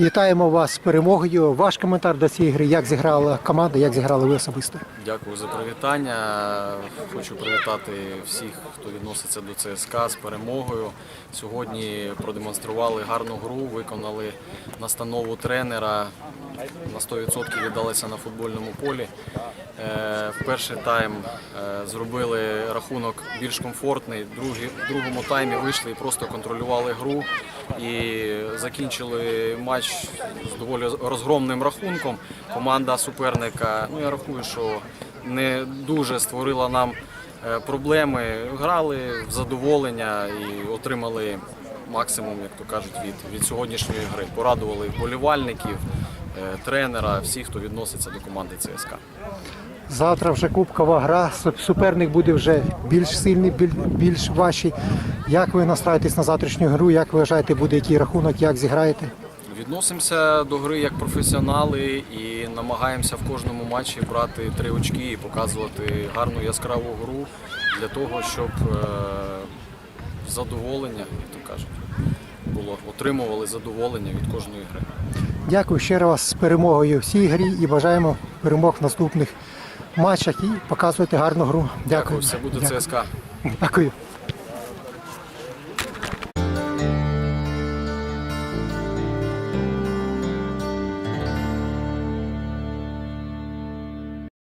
Вітаємо вас з перемогою. Ваш коментар до цієї гри, як зіграла команда, як зіграли ви особисто. Дякую за привітання. Хочу привітати всіх, хто відноситься до ЦСКА з перемогою. Сьогодні продемонстрували гарну гру, виконали настанову тренера. На 100% віддалися на футбольному полі. Е, В перший тайм е, зробили рахунок більш комфортний. В другому таймі вийшли і просто контролювали гру і закінчили матч з доволі розгромним рахунком. Команда суперника, ну я рахую, що не дуже створила нам е, проблеми. Грали в задоволення і отримали максимум, як то кажуть, від, від сьогоднішньої гри. Порадували вболівальників, е, тренера, всіх, хто відноситься до команди ЦСКА. Завтра вже кубкова гра. Суперник буде вже більш сильний, більш важчий. Як ви настраєтесь на завтрашню гру? Як ви вважаєте, буде який рахунок, як зіграєте? Відносимося до гри як професіонали і намагаємося в кожному матчі брати три очки і показувати гарну яскраву гру для того, щоб е, задоволення, як то кажуть, було отримували задоволення від кожної гри. Дякую ще раз з перемогою в цій грі і бажаємо перемог в наступних матчах і показувати гарну гру. Дякую. Дякую, все буде Дякую. ЦСКА. Дякую.